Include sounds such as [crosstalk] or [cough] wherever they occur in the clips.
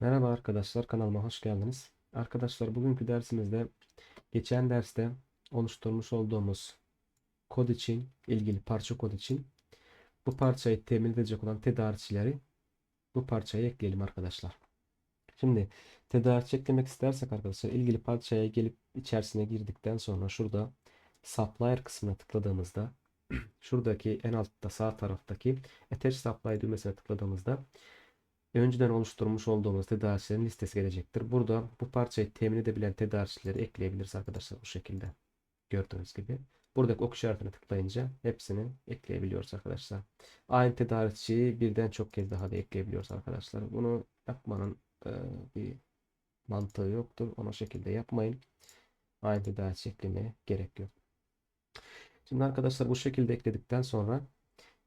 Merhaba arkadaşlar kanalıma hoş geldiniz. Arkadaşlar bugünkü dersimizde geçen derste oluşturmuş olduğumuz kod için ilgili parça kod için bu parçayı temin edecek olan tedarikçileri bu parçaya ekleyelim arkadaşlar. Şimdi tedarikçi eklemek istersek arkadaşlar ilgili parçaya gelip içerisine girdikten sonra şurada supplier kısmına tıkladığımızda [clears throat] şuradaki en altta sağ taraftaki attach supply düğmesine tıkladığımızda önceden oluşturmuş olduğumuz tedarikçilerin listesi gelecektir. Burada bu parçayı temin edebilen tedarikçileri ekleyebiliriz arkadaşlar bu şekilde. Gördüğünüz gibi. Buradaki ok işaretine tıklayınca hepsini ekleyebiliyoruz arkadaşlar. Aynı tedarikçiyi birden çok kez daha da ekleyebiliyoruz arkadaşlar. Bunu yapmanın e, bir mantığı yoktur. Ona şekilde yapmayın. Aynı tedarikçi eklemeye gerek yok. Şimdi arkadaşlar bu şekilde ekledikten sonra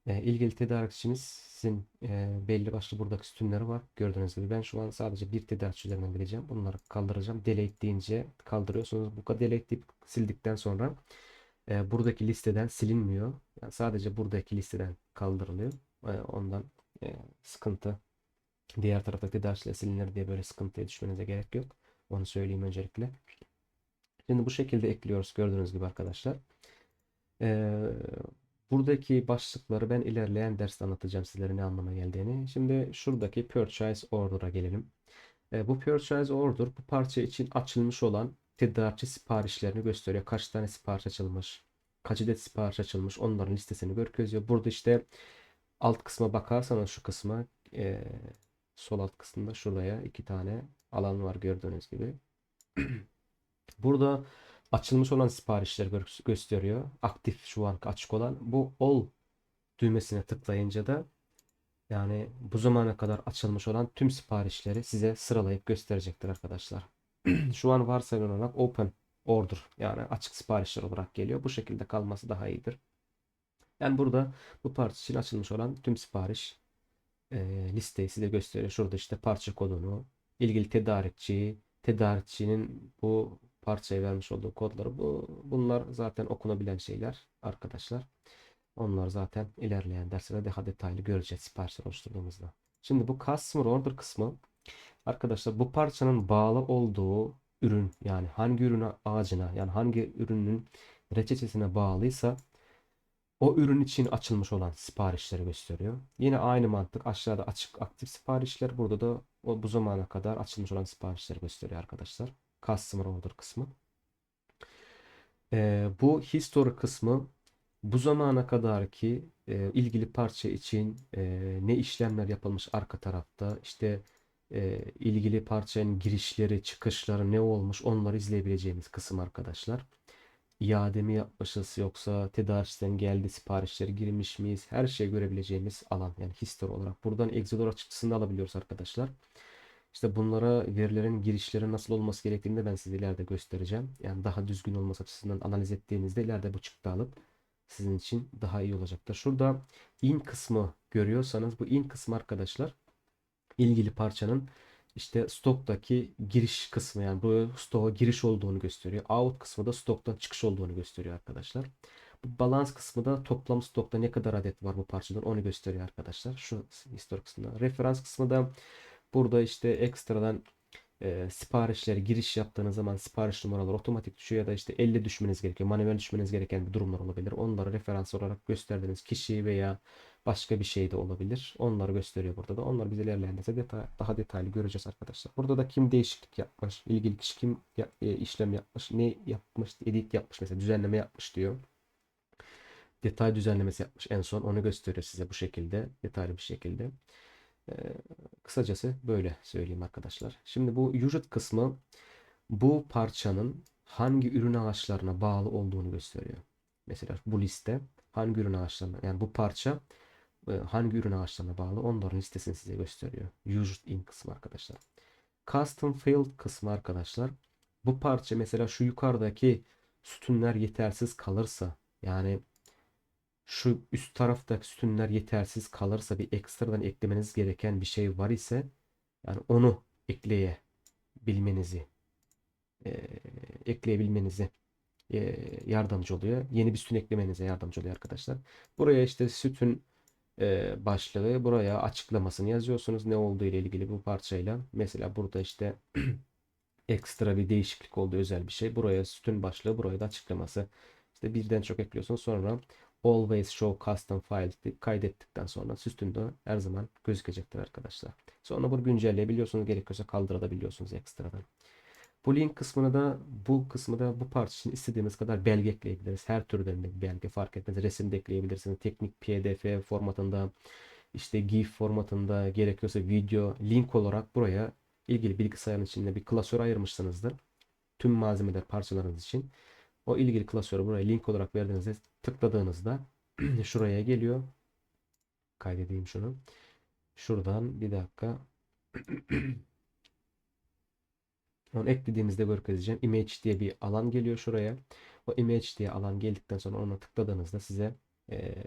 e, ilgili tedarikçimizin e, belli başlı buradaki sütunları var. Gördüğünüz gibi ben şu an sadece bir tedarikçi üzerinden vereceğim. Bunları kaldıracağım. Delete deyince kaldırıyorsunuz. Bu kadar delete deyip sildikten sonra e, buradaki listeden silinmiyor. Yani sadece buradaki listeden kaldırılıyor. E, ondan e, sıkıntı diğer tarafta tedarikçiler silinir diye böyle sıkıntıya düşmenize gerek yok. Onu söyleyeyim öncelikle. Şimdi bu şekilde ekliyoruz gördüğünüz gibi arkadaşlar. Ee, buradaki başlıkları ben ilerleyen derste anlatacağım sizlere ne anlama geldiğini. Şimdi şuradaki purchase order'a gelelim. Ee, bu purchase order bu parça için açılmış olan tedarikçi siparişlerini gösteriyor. Kaç tane sipariş açılmış, kaç adet sipariş açılmış onların listesini gösteriyor. Burada işte alt kısma bakarsanız şu kısma e, sol alt kısmında şuraya iki tane alan var gördüğünüz gibi. [clears throat] Burada açılmış olan siparişler gö- gösteriyor. Aktif şu an açık olan. Bu all düğmesine tıklayınca da yani bu zamana kadar açılmış olan tüm siparişleri size sıralayıp gösterecektir arkadaşlar. [clears throat] Şu an varsayılan olarak open order yani açık siparişler olarak geliyor. Bu şekilde kalması daha iyidir. Yani burada bu parça için açılmış olan tüm sipariş e, listeyi size gösteriyor. Şurada işte parça kodunu, ilgili tedarikçi, tedarikçinin bu parçaya vermiş olduğu kodları bu bunlar zaten okunabilen şeyler arkadaşlar. Onlar zaten ilerleyen derslerde daha detaylı göreceğiz siparişler oluşturduğumuzda. Şimdi bu customer order kısmı arkadaşlar bu parçanın bağlı olduğu ürün yani hangi ürün ağacına yani hangi ürünün reçetesine bağlıysa o ürün için açılmış olan siparişleri gösteriyor. Yine aynı mantık aşağıda açık aktif siparişler burada da o bu zamana kadar açılmış olan siparişleri gösteriyor arkadaşlar. Customer order kısmı. Ee, bu history kısmı bu zamana kadar ki e, ilgili parça için e, ne işlemler yapılmış arka tarafta işte e, ilgili parçanın girişleri çıkışları ne olmuş onları izleyebileceğimiz kısım arkadaşlar. İade mi yapmışız yoksa tedarikçiden geldi siparişleri girmiş miyiz her şeyi görebileceğimiz alan yani history olarak. Buradan çıktısını da alabiliyoruz arkadaşlar. İşte bunlara verilerin girişleri nasıl olması gerektiğini de ben size ileride göstereceğim. Yani daha düzgün olması açısından analiz ettiğinizde ileride bu çıktı alıp sizin için daha iyi olacaktır. Şurada in kısmı görüyorsanız bu in kısmı arkadaşlar ilgili parçanın işte stoktaki giriş kısmı yani bu stoğa giriş olduğunu gösteriyor. Out kısmı da stoktan çıkış olduğunu gösteriyor arkadaşlar. Bu balans kısmı da toplam stokta ne kadar adet var bu parçadan onu gösteriyor arkadaşlar. Şu historik kısmında. Referans kısmı da Burada işte ekstradan e, siparişleri giriş yaptığınız zaman sipariş numaraları otomatik düşüyor ya da işte elle düşmeniz gerekiyor. Manuel düşmeniz gereken bir durumlar olabilir. Onları referans olarak gösterdiğiniz kişi veya başka bir şey de olabilir. Onları gösteriyor burada da. Onları biz ilerleyen derste detay, daha detaylı göreceğiz arkadaşlar. Burada da kim değişiklik yapmış, ilgili kişi kim ya, e, işlem yapmış, ne yapmış, edit yapmış mesela düzenleme yapmış diyor. Detay düzenlemesi yapmış en son onu gösteriyor size bu şekilde detaylı bir şekilde. Ee, kısacası böyle söyleyeyim arkadaşlar. Şimdi bu unit kısmı bu parçanın hangi ürün ağaçlarına bağlı olduğunu gösteriyor. Mesela bu liste hangi ürün ağaçlarına yani bu parça e, hangi ürün ağaçlarına bağlı onların listesini size gösteriyor. Used in kısmı arkadaşlar. Custom field kısmı arkadaşlar. Bu parça mesela şu yukarıdaki sütunlar yetersiz kalırsa yani şu üst taraftaki sütunlar yetersiz kalırsa bir ekstradan eklemeniz gereken bir şey var ise yani onu ekleyebilmenizi e, ekleyebilmenizi e, yardımcı oluyor. Yeni bir sütun eklemenize yardımcı oluyor arkadaşlar. Buraya işte sütun e, başlığı buraya açıklamasını yazıyorsunuz. Ne olduğu ile ilgili bu parçayla. Mesela burada işte [clears throat] ekstra bir değişiklik oldu özel bir şey. Buraya sütun başlığı, buraya da açıklaması. İşte birden çok ekliyorsunuz. Sonra always show custom file kaydettikten sonra sütunda her zaman gözükecektir arkadaşlar. Sonra bunu güncelleyebiliyorsunuz. Gerekiyorsa kaldırabiliyorsunuz ekstradan. Bu link kısmını da bu kısmı da bu parça için istediğimiz kadar belge ekleyebiliriz. Her türden bir belge fark etmez. Resim de ekleyebilirsiniz. Teknik PDF formatında işte GIF formatında gerekiyorsa video link olarak buraya ilgili bilgisayarın içinde bir klasör ayırmışsınızdır. Tüm malzemeler parçalarınız için. O ilgili klasörü buraya link olarak verdiğinizde tıkladığınızda [clears throat] şuraya geliyor. Kaydedeyim şunu. Şuradan bir dakika. [clears throat] Onu eklediğimizde work edeceğim. Image diye bir alan geliyor şuraya. O image diye alan geldikten sonra ona tıkladığınızda size eee,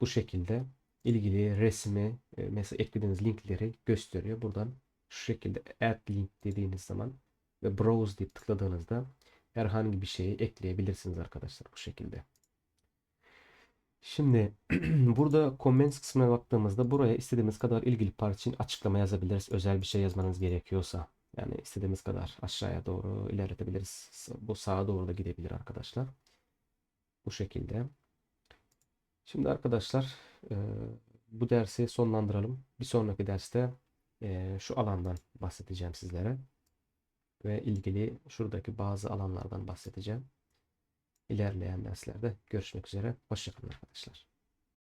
bu şekilde ilgili resmi e, mesela eklediğiniz linkleri gösteriyor. Buradan şu şekilde add link dediğiniz zaman ve browse deyip tıkladığınızda herhangi bir şeyi ekleyebilirsiniz arkadaşlar bu şekilde. Şimdi [clears throat] burada comments kısmına baktığımızda buraya istediğimiz kadar ilgili parça için açıklama yazabiliriz. Özel bir şey yazmanız gerekiyorsa. Yani istediğimiz kadar aşağıya doğru ilerletebiliriz. Bu sağa doğru da gidebilir arkadaşlar. Bu şekilde. Şimdi arkadaşlar bu dersi sonlandıralım. Bir sonraki derste şu alandan bahsedeceğim sizlere. Ve ilgili şuradaki bazı alanlardan bahsedeceğim. İlerleyen derslerde görüşmek üzere. Hoşçakalın arkadaşlar.